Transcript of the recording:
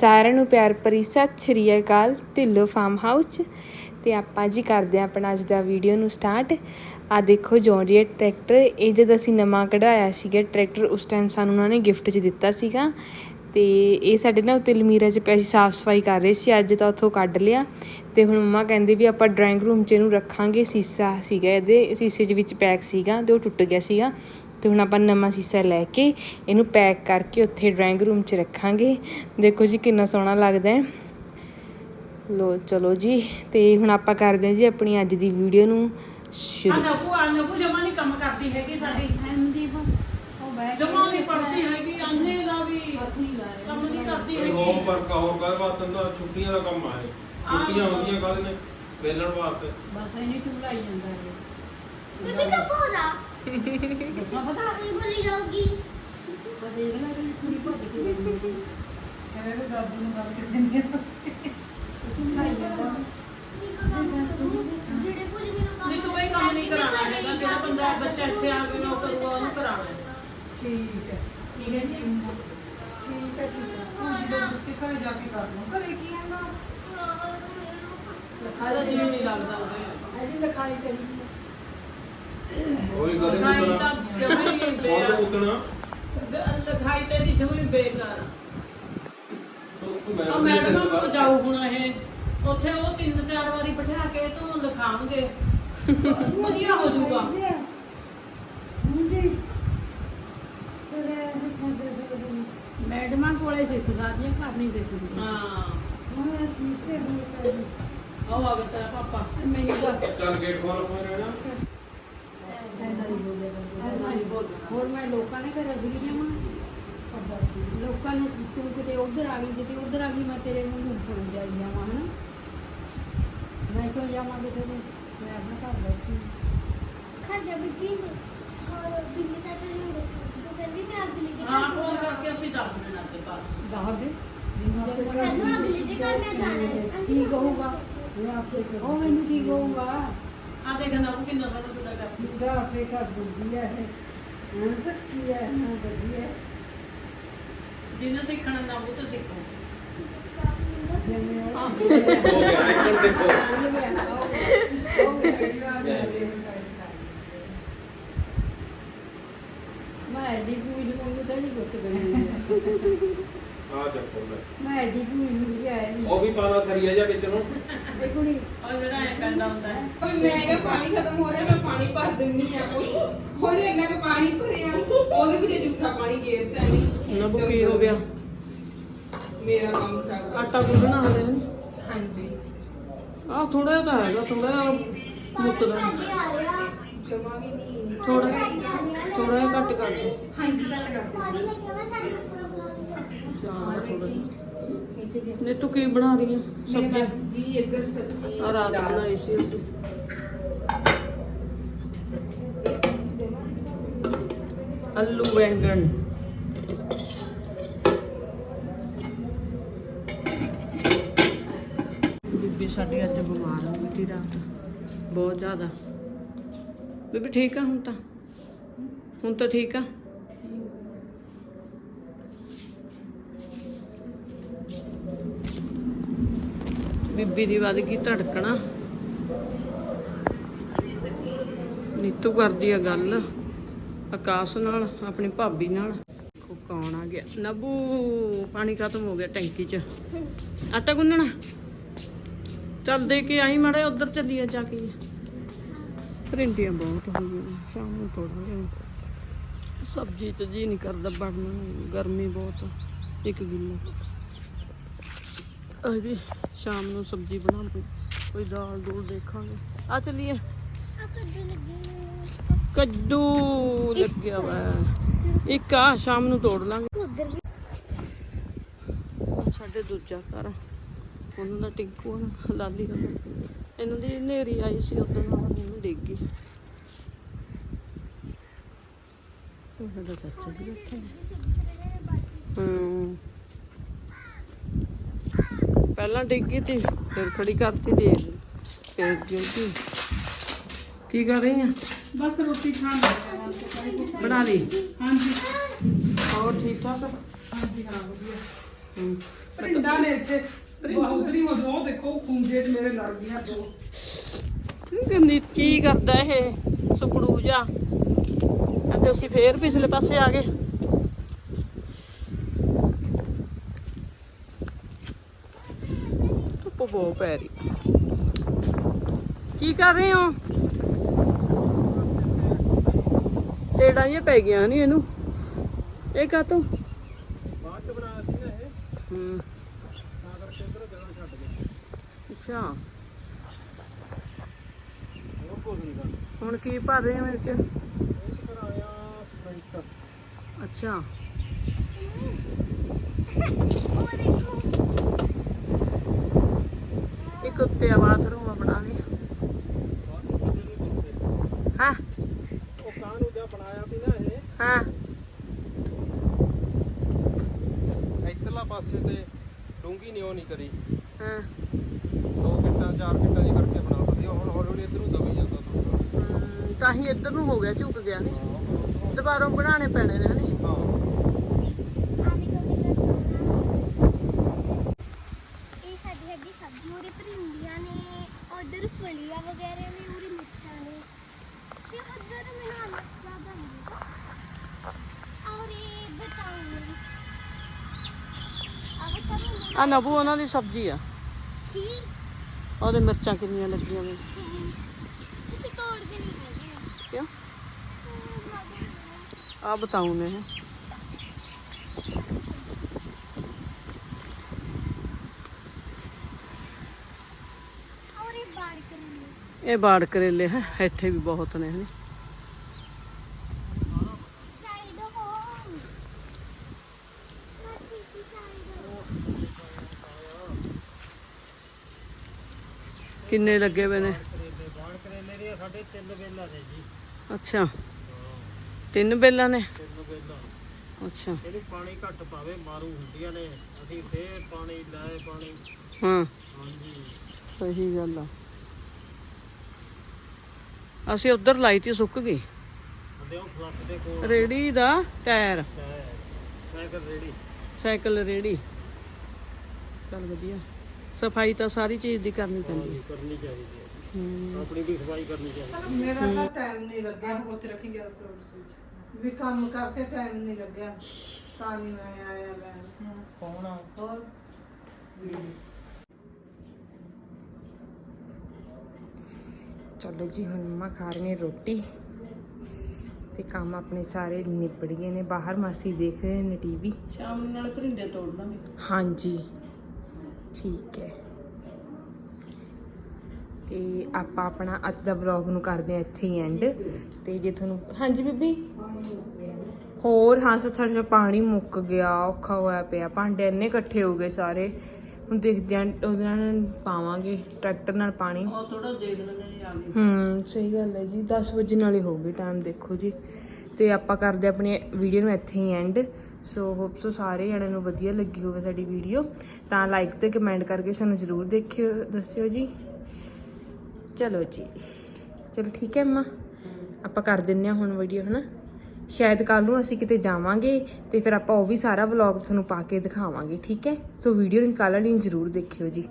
ਸਾਰਿਆਂ ਨੂੰ ਪਿਆਰ ਭਰੀ ਸਤਿ ਸ਼੍ਰੀ ਅਕਾਲ ਢਿੱਲੋਂ ਫਾਰਮ ਹਾਊਸ 'ਚ। ਤੇ ਆਪਾਂ ਜੀ ਕਰਦੇ ਹਾਂ ਆਪਣਾ ਅੱਜ ਦਾ ਵੀਡੀਓ ਨੂੰ ਸਟਾਰਟ ਆ ਦੇਖੋ ਜੌਂਡੀਅਰ ਟਰੈਕਟਰ ਇਹ ਜਦ ਅਸੀਂ ਨਵਾਂ ਕਢਾਇਆ ਸੀਗਾ ਟਰੈਕਟਰ ਉਸ ਟਾਈਮ ਸਾਨੂੰ ਉਹਨਾਂ ਨੇ ਗਿਫਟ 'ਚ ਦਿੱਤਾ ਸੀਗਾ। ਤੇ ਇਹ ਸਾਡੇ ਨਾ ਉੱਤੇ ਲਮੀਰਾ 'ਚ ਪਿਆ ਸਾਫ਼ ਸਫ਼ਾਈ ਕਰ ਰਹੇ ਸੀ, ਅੱਜ ਤਾਂ ਉੱਥੋਂ ਕੱਢ ਲਿਆ। ਤੇ ਹੁਣ ਮੰਮਾ ਕਹਿੰਦੇ ਵੀ ਆਪਾਂ ਡਰਾਇੰਗ ਰੂਮ 'ਚ ਇਹਨੂੰ ਰੱਖਾਂਗੇ, ਸੀਸਾ ਸੀਗਾ ਇਹਦੇ, ਸੀਸੇ 'ਚ ਵਿੱਚ ਪੈਕ ਸੀਗਾ ਤੇ ਉਹ ਟੁੱਟ ਗਿਆ ਸੀਗਾ। ਤੇ ਹੁਣ ਆਪਾਂ ਨਵਾਂ ਸੀਸਾ ਲੈ ਕੇ ਇਹਨੂੰ ਪੈਕ ਕਰਕੇ ਉੱਥੇ ਡਰਾਇੰਗ ਰੂਮ 'ਚ ਰੱਖਾਂਗੇ। ਦੇਖੋ ਜੀ ਕਿੰਨਾ ਸੋਹਣਾ ਲੱਗਦਾ ਹੈ। ਲੋ ਚਲੋ ਜੀ ਤੇ ਹੁਣ ਆਪਾਂ ਕਰਦੇ ਹਾਂ ਜੀ ਆਪਣੀ ਅੱਜ ਦੀ ਵੀਡੀਓ ਨੂੰ ਸ਼ੁਰੂ। ਨਪੂ ਆ ਨਪੂ ਜਮਾ ਨਹੀਂ ਕੰਮ ਕਰਦੀ ਹੈਗੀ ਸਾਡੀ। ਜਮਾ ਨਹੀਂ ਪੜਦੀ ਹੈਗੀ ਅੰਨੇ ਦਾ ਵੀ ਕੰਮ ਨਹੀਂ ਕਰਦੀ ਹੈਗੀ। ਹੋਮਵਰਕ ਹੋਰ ਕਰ ਬਾਤ ਤਾਂ ਛੁੱਟੀਆਂ ਦਾ ਕੰਮ ਆ ਇਹ। ਛੁੱਟੀਆਂ ਹੁੰਦੀਆਂ ਕੱਲ ਨੇ ਵੇਲਣ ਵਾਸਤੇ। ਬੀਬੀ ਚੁੱਪ ਹੋ ਜਾ ਨਹੀਂ ਬੋਲੀ ਜਾਊਗੀ ਜਿਹੜੇ ਭੁੱਲ ਮੈਨੂੰ ਨਹੀਂ ਤੂੰ ਇਹ ਕੰਮ ਨਹੀਂ ਕਰਾਉਣਾ ਹੈਗਾ ਜਿਹੜਾ ਬੰਦਾ ਬੱਚਾ ਇੱਥੇ ਆ ਕੇ ਉਹ ਕਰੂਗਾ ਉਹਨੂੰ ਕਰਾਉਣਾ ਹੈ ਠੀਕ ਹੈ ਠੀਕ ਹੈ ਜੀ ਠੀਕ ਹੈ ਲਿਖਾਈ ਦਾ ਜੀ ਨਹੀਂ ਲੱਗਦਾ ਉਹਦੇ ਅਜੀ ਲਿਖਾਈ ਕਰੀ ਉਹੀ ਗੱਲ ਲਿਖਾਈ ਨਹੀਂ ਤਾਂ ਜਮਾ ਹੀ ਬੇਕਾਰ। ਉਤਣਾ ਲਿਖਾਈ ਤੇ ਦੀ ਜਮਾ ਹੀ ਬੇਕਾਰ। ਆ ਉਹ ਮੈਡਮਾਂ ਕੋਲ ਜਾਊ ਹੁਣ ਇਹ। ਉੱਥੇ ਉਹ ਤਿੰਨ ਚਾਰ ਵਾਰੀ ਬਿਠਾ ਕੇ ਤੋਂ ਲਿਖਾਉਣਗੇ। ਵਧੀਆ ਹੋ ਜਾਊਗਾ। ਮੈਡਮਾਂ ਕੋਲੇ ਸਿੱਖਦਾ ਦੀਆਂ ਘਰ ਨਹੀਂ ਸਿੱਖਦੀ ਹਾਂ। ਆਓ ਆ ਗਿਆ ਤੇਰਾ ਪਾਪਾ। ਮੈਨੂੰ ਚੱਲ ਗੇਟ ਖੋਲ ਕੋਈ ਰਹਿਣਾ? ਹੋਰ ਮੈਂ ਲੋਕਾਂ ਨੇ ਘਰ ਅਗਰੀ ਜਾਵਾਂ ਲੋਕਾਂ ਨੂੰ ਤੂੰ ਕਿਤੇ ਉਧਰ ਆ ਗਈ ਕਿਤੇ ਉਧਰ ਆ ਗਈ ਮੈਂ ਤੇਰੇ ਨੂੰ ਫੋਨ ਜਾਈ ਜਾਵਾਂ ਹਨਾ? ਮੈਂ ਕਿਉਂ ਜਾਵਾਂ ਕਿਤੇ ਨੂੰ? ਮੈਂ ਆਪਣਾ ਘਰ ਬੈਠੀ ਖੜ ਜਾ ਬੀਬੀ ਹੋਰ ਬਿੱਲੀ ਤਾਂ ਤੈਨੂੰ ਦੱਸੂ? ਤੂੰ ਕਹਿੰਦੀ ਮੈਂ ਅੱਗ ਲੈ ਕੇ ਹਾਂ ਫੋਨ। ਕਰਕੇ ਅਸੀਂ ਦੱਸ ਦੇਣਾ ਤੇ ਪਾਸ ਦੱਸ ਦੇ। ਤੈਨੂੰ ਅੱਗ ਲੈ ਕੇ ਘਰ ਮੈਂ ਜਾਣਾ ਹੈ। ਕੀ ਕਹੂਗਾ? ਉਹ ਮੈਨੂੰ ਕੀ ਕਹੂਗਾ? ਆ ਦੇਖ ਨਾ ਉਹ ਕਿੰਨਾ ਸਾਰਾ ਤੁਹਾਡਾ ਕਰ ਜਿੰਨਾ ਸਿੱਖਣਾ ਨਾ ਉਹ ਤਾਂ ਸਿੱਖੋ। ਹੋ ਗਿਆ ਇੱਕ ਸਿੱਖੋ। ਮੈਂ ਦੀ ਪੂਜ ਨੂੰ ਤਾਂ ਨਹੀਂ ਗੁੱਟ ਗਈ ਆ ਚੱਕੋ ਲੈ। ਮੈਂ ਦੀ ਪੂਜ ਨੂੰ ਗਿਆ ਨਹੀਂ ਉਹ ਵੀ ਪਾਣਾ ਸਰੀਆ ਜਾਂ ਵਿੱਚ ਨੂੰ। ਇਹ ਉਹ ਜਿਹੜਾ ਐ ਪੈਂਦਾ ਹੁੰਦਾ ਹੈ। ਮੈਂ ਕਿਹਾ ਪਾਣੀ ਖਤਮ ਹੋ ਰਿਹਾ ਮੈਂ ਪਾਣੀ ਭਰ ਦਿੰਨੀ ਆ। ਉਹਨੇ ਇੰਨਾ ਕੁ ਪਾਣੀ ਭਰਿਆ ਉਹਦੇ ਵਿੱਚ ਜੂਠਾ ਪਾਣੀ ਗੇਰਤਾ ਨਹੀਂ ਨਾ ਕੀ ਹੋ ਗਿਆ। ਮੇਰਾ ਕੰਮ ਖਰਾਬ ਕਰ ਆਟਾ ਗੁੰਨਣਾ ਹਲੇ। ਹਾਂਜੀ। ਆ ਥੋੜਾ ਜਿਹਾ ਤਾਂ ਹੈਗਾ ਥੋੜਾ ਜਿਹਾ ਆ ਰਿਹਾ ਜਮਾ ਵੀ ਨਹੀਂ ਥੋੜਾ ਥੋੜਾ ਜਿਹਾ ਘੱਟ ਕਰ ਦੇ। ਹਾਂਜੀ ਗੱਲ ਕਰ ਕੇ ਚਾਹ ਥੋੜਾ ਜਿਹਾ। ਨੇ ਤੂੰ ਕੀ ਬਣਾ ਰਹੀ ਹੈ ਸਬਜ਼ੀ? ਬਸ ਜੀ ਇੱਧਰ ਸਬਜ਼ੀ ਆ ਰਾਤ ਦਾਲ। ਬਣਾਈ ਸੀ ਅਸੀਂ। ਆਲੂ ਬੈਂਗਣ। ਬੀਬੀ ਸਾਡੀ ਅੱਜ ਬਿਮਾਰ ਹੋ ਗਈ ਸੀ ਰਾਤ। ਬਹੁਤ ਜ਼ਿਆਦਾ। ਬੀਬੀ ਠੀਕ ਆ ਹੁਣ ਤਾਂ? ਹੁਣ ਤਾਂ ਠੀਕ ਆ? ਬੀਬੀ ਦੀ ਵੱਧ ਗਈ ਧੜਕਣਾ। ਨੀਤੂ ਕਰਦੀ ਆ ਗੱਲ, ਆਕਾਸ਼ ਨਾਲ, ਆਪਣੀ ਭਾਬੀ ਨਾਲ। ਦੇਖੋ ਕੌਣ ਆ ਗਿਆ। ਨਬੂ, ਪਾਣੀ ਖਤਮ ਹੋ ਗਿਆ ਟੈਂਕੀ 'ਚ। ਆਟਾ ਗੁੰਨਣਾ? ਚੱਲ ਦੇ ਕੇ ਆਈ ਮਾੜੇ ਉਧਰ ਚੱਲੀਏ ਜਾ ਕੇ। ਪਰਿੰਡੀਆਂ ਬਹੁਤ ਹੋ ਗਈਆਂ, ਸ਼ਾਮ ਨੂੰ ਤੋੜਾਂਗੇ ਸਬਜ਼ੀ 'ਚ ਜੀ ਨਹੀਂ ਕਰਦਾ ਵੜਨ ਗਰਮੀ ਬਹੁਤ, ਇੱਕ ਗਿੱਲਾ ਅਸੀਂ ਵੀ ਸ਼ਾਮ ਨੂੰ ਸਬਜ਼ੀ ਬਣਾਉਂਦੇ ਕੋਈ ਦਾਲ ਦੂਲ ਦੇਖਾਂਗੇ। ਆ ਚੱਲੀਏ। ਕੱਦੂ ਲੱਗਿਆ ਵਾ। ਇੱਕ ਆ ਸ਼ਾਮ ਨੂੰ ਤੋੜ ਲਾਂਗੇ। ਸਾਡੇ ਦੂਜਾ ਘਰ ਉਹਨਾਂ ਦਾ ਟਿੰਕੂ ਆ ਨਾ, ਲਾਲੀ ਦਾ ਇਹਨਾਂ ਦੀ ਹਨੇਰੀ ਆਈ ਸੀ ਉਦੋਂ ਨਾਲ ਨਹੀਂ ਡਿੱਗ ਗਈ। ਉਹ ਸਾਡਾ ਚਾਚਾ ਜੀ ਬੈਠਾ ਹੈ। ਹੂੰ। ਪਹਿਲਾਂ ਡਿੱਗੀ ਤੀ ਫਿਰ ਖੜੀ ਕਰਤੀ ਦੇ ਫਿਰ ਗਈ ਕੀ ਕਰ ਰਹੀ ਆ? ਬਸ ਰੋਟੀ ਖਾਣ ਲੱਗਾ ਤੇ ਬਣਾ ਲਈ? ਹਾਂਜੀ। ਹੋਰ ਠੀਕ ਠਾਕ? ਹਾਂਜੀ ਹਾਂ ਵਧੀਆ। ਹੂੰ। ਪਰਿੰਦਾ ਨੇ ਇੱਥੇ ਬਹੁਤਰੀ ਹੋ ਜੋ ਦੇਖੋ ਖੁੰਝੇ ਚ ਮੇਰੇ ਲੜ ਗਿਆ ਦੋ। ਕਹਿੰਦੀ ਕੀ ਕਰਦਾ ਇਹ? ਸੁਕੜੂ ਜਾ ਅਤੇ ਅਸੀਂ ਫੇਰ ਪਿਛਲੇ ਪਾਸੇ ਆ ਗਏ। ਬਹੁਤ ਪੈ ਰਹੀ ਕੀ ਕਰ ਰਹੇ ਹੋ? ਟੇੜਾਂ ਜਿਹੀਆਂ ਪੈ ਗਈਆਂ ਨਹੀਂ ਇਹਨੂੰ। ਇਹ ਕਾਤੋਂ ਬਾਅਦ ਚ ਬਣਾਇਆ ਸੀ ਨਾ ਇਹ। ਹੂੰ। ਤਾਂ ਕਰਕੇ ਇੱਧਰ ਜਗ੍ਹਾ ਛੱਡ ਗਏ ਅੱਛਾ। ਹੋਰ ਕੁਝ ਨਹੀਂ ਕਰਨਾ। ਹੁਣ ਕੀ ਭਰ ਰਹੇ ਹੋ ਇਹ ਚ? ਇਹ ਚ ਕਰਾਇਆ ਸਿਮੈਂਟ ਅੱਛਾ। ਉਹ ਦੇਖੋ। ਇੱਕ ਉੱਤੇ ਆ ਬਾਥਰੂਮ ਬਣਾ ਲਈ ਹਾਂ। ਉਹ ਕਾਹਨੂੰ ਜਾਂ ਬਣਾਇਆ ਸੀ ਨਾ ਇਹ। ਹਾਂ। ਇੱਧਰਲਾ ਪਾਸੇ ਤੇ ਡੂੰਗੀ ਨਹੀਂ ਉਹ ਨਹੀਂ ਕਰੀ। ਹਾਂ। ਦੋ ਕਿੱਟਾਂ ਚਾਰ ਕਿੱਟਾਂ ਦੀ ਕਰਕੇ ਬਣਾ ਦਿੱਤੀ। ਹੁਣ ਹੌਲੀ ਹੌਲੀ ਇੱਧਰ ਦਬੀ ਜਾਂਦਾ ਤਾਂ। ਹੀ ਇੱਧਰ ਨੂੰ ਹੋ ਗਿਆ ਝੁਕ ਗਿਆ ਨਹੀਂ ਦੁਬਾਰਾ ਬਣਾਉਣੇ ਪੈਣੇ ਨੇ ਹਨੀ ਹਾਂ ਆ ਦੇਖੋ ਕਿੰਨਾ ਸੋਹਣਾ ਇਹ ਸਾਡੀ ਸਾਡੀ ਸਬਜ਼ੀ ਉਰੇ ਪਰਿੰਦੀਆਂ ਨੇ ਵਗੈਰਾ ਨੇ ਉਰੇ ਮਿਰਚਾਂ ਨੇ। ਤੇ ਉਧਰ ਮੈਨੂੰ ਅਲੱਗ ਜ਼ਿਆਦਾ ਮਿਲੇਗਾ ਔਰ ਇਹ ਬਤਾਉਂਗੀ। ਅਗਰ ਤੁਹਾਨੂੰ ਆ ਨਬੂ ਉਹਨਾਂ ਦੀ ਸਬਜ਼ੀ ਆ। ਠੀਕ। ਉਹਦੇ ਮਿਰਚਾਂ ਕਿੰਨੀਆਂ ਲੱਗੀਆਂ ਨੇ। ਤੁਸੀਂ ਤੋੜ ਕੇ ਨਹੀਂ ਖਾਦੇ। ਕਿਉਂ? ਆ ਬਤਾਉ ਨੇ ਇਹ। ਔਰ ਇਹ ਬਾੜ ਕਰਾਂਗੇ ਇਹ ਬਾੜ ਕਰੇਲੇ ਹੈ ਇੱਥੇ ਵੀ ਬਹੁਤ ਨੇ ਹਨੀ। ਕਿੰਨੇ ਲੱਗੇ ਹੋਏ ਨੇ? ਬਾਣ ਕਰੇਲੇ ਦੇ ਸਾਡੇ ਤਿੰਨ ਵੇਲਾ ਨੇ ਜੀ ਅੱਛਾ। ਤਿੰਨ ਬੇਲਾਂ ਨੇ? ਤਿੰਨ ਅੱਛਾ। ਇਹਨੂੰ ਪਾਣੀ ਘੱਟ ਪਾਵੇ ਮਾਰੂ ਹੁੰਦੀਆਂ ਨੇ। ਅਸੀਂ ਫੇਰ ਪਾਣੀ ਲਾਏ ਪਾਣੀ। ਹਾਂ। ਹਾਂਜੀ। ਸਹੀ ਗੱਲ ਆ। ਅਸੀਂ ਉਧਰ ਲਾਈ ਤੀ ਸੁੱਕ ਗਈ। ਹੁੰਦੇ ਉਹ ਫਲੱਟ ਦੇ ਕੋਲ ਰੇੜੀ ਦਾ ਟਾਇਰ। ਸਾਈਕਲ ਰੇੜੀ। ਸਾਈਕਲ ਰੇੜੀ। ਚੱਲ ਵਧੀਆ। ਸਫ਼ਾਈ ਤਾਂ ਸਾਰੀ ਚੀਜ਼ ਦੀ ਕਰਨੀ ਪੈਂਦੀ। ਹੈ ਕਰਨੀ ਚਾਹੀਦੀ ਹੈ। ਆਪਣੀ ਵੀ ਸਫ਼ਾਈ ਕਰਨੀ ਚਾਹੀਦੀ ਮੇਰਾ ਤਾਂ ਟਾਈਮ ਨਹੀਂ ਲੱਗਿਆ ਉੱਥੇ ਰੱਖੀ ਗਿਆ ਰਸੋਈ ਰਸੋਈ ਵੀ ਕੰਮ ਕਰਕੇ ਟਾਈਮ ਨਹੀਂ ਲੱਗਿਆ। ਤਾਂ ਨਹੀਂ ਮੈਂ ਆਇਆ ਲੈਣ ਕੌਣ ਆ? ਹੋਰ? ਚਲੋ ਜੀ ਹੁਣ ਮੰਮਾ ਖਾ ਰਹੇ ਨੇ ਰੋਟੀ ਤੇ ਕੰਮ ਆਪਣੇ ਸਾਰੇ ਨਿਬੜ ਗਏ ਨੇ। ਬਾਹਰ ਮਾਸੀ ਦੇਖ ਰਹੇ ਨੇ ਟੀਵੀ ਸ਼ਾਮ ਨਾਲ ਭਰਿੰਡੇ ਤੋੜ ਦਾਂਗੇ। ਹਾਂਜੀ ਠੀਕ ਹੈ। ਤੇ ਆਪਾਂ ਆਪਣਾ ਅੱਜ ਦਾ ਵਲੌਗ ਨੂੰ ਕਰਦੇ ਆ ਇੱਥੇ ਹੀ ਐਂਡ ਤੇ ਜੇ ਤੁਹਾਨੂੰ ਹਾਂਜੀ ਬੀਬੀ? ਹੋਰ ਹਾਂ ਸੱਚ ਪਾਣੀ ਮੁੱਕ ਗਿਆ ਔਖਾ ਹੋਇਆ ਪਿਆ। ਭਾਂਡੇ ਇੰਨੇ ਇਕੱਠੇ ਹੋ ਗਏ ਸਾਰੇ। ਹੁਣ ਦੇਖਦੇ ਆਂ ਉਹਦੇ ਨਾਲ ਪਾਵਾਂਗੇ ਟਰੈਕਟਰ ਨਾਲ ਪਾਣੀ। ਉਹ ਥੋੜਾ ਦੇਖ ਲੈਣਾ ਜੀ ਆ ਗਈ। ਹੂੰ ਸਹੀ ਗੱਲ ਹੈ ਜੀ 10 ਵਜੇ ਨਾਲ ਹੀ ਹੋਊਗੀ ਟਾਈਮ ਦੇਖੋ ਜੀ। ਤੇ ਆਪਾਂ ਕਰਦੇ ਆਪਣੀ ਵੀਡੀਓ ਨੂੰ ਇੱਥੇ ਹੀ ਐਂਡ ਸੋ ਹੋਪ ਸੋ ਸਾਰੇ ਜਣਿਆਂ ਨੂੰ ਵਧੀਆ ਲੱਗੀ ਹੋਵੇ ਸਾਡੀ ਵੀਡੀਓ ਤਾਂ ਲਾਈਕ ਤੇ ਕਮੈਂਟ ਕਰਕੇ ਸਾਨੂੰ ਜ਼ਰੂਰ ਦੇਖਿਓ ਦੱਸਿਓ ਜੀ। ਚਲੋ ਜੀ। ਚਲੋ ਠੀਕ ਹੈ ਅੰਮਾ। ਆਪਾਂ ਕਰ ਦਿੰਨੇ ਆ ਹੁਣ ਵੀਡੀਓ ਹਨਾ? ਸ਼ਾਇਦ ਕੱਲ ਨੂੰ ਅਸੀਂ ਕਿਤੇ ਜਾਵਾਂਗੇ ਤੇ ਫਿਰ ਆਪਾਂ ਉਹ ਵੀ ਸਾਰਾ ਵਲੌਗ ਤੁਹਾਨੂੰ ਪਾ ਕੇ ਦਿਖਾਵਾਂਗੇ, ਠੀਕ ਹੈ? ਸੋ ਵੀਡੀਓ ਨਿਕਾਲਣ ਲਈ ਜ਼ਰੂਰ ਦੇਖਿਓ ਜੀ।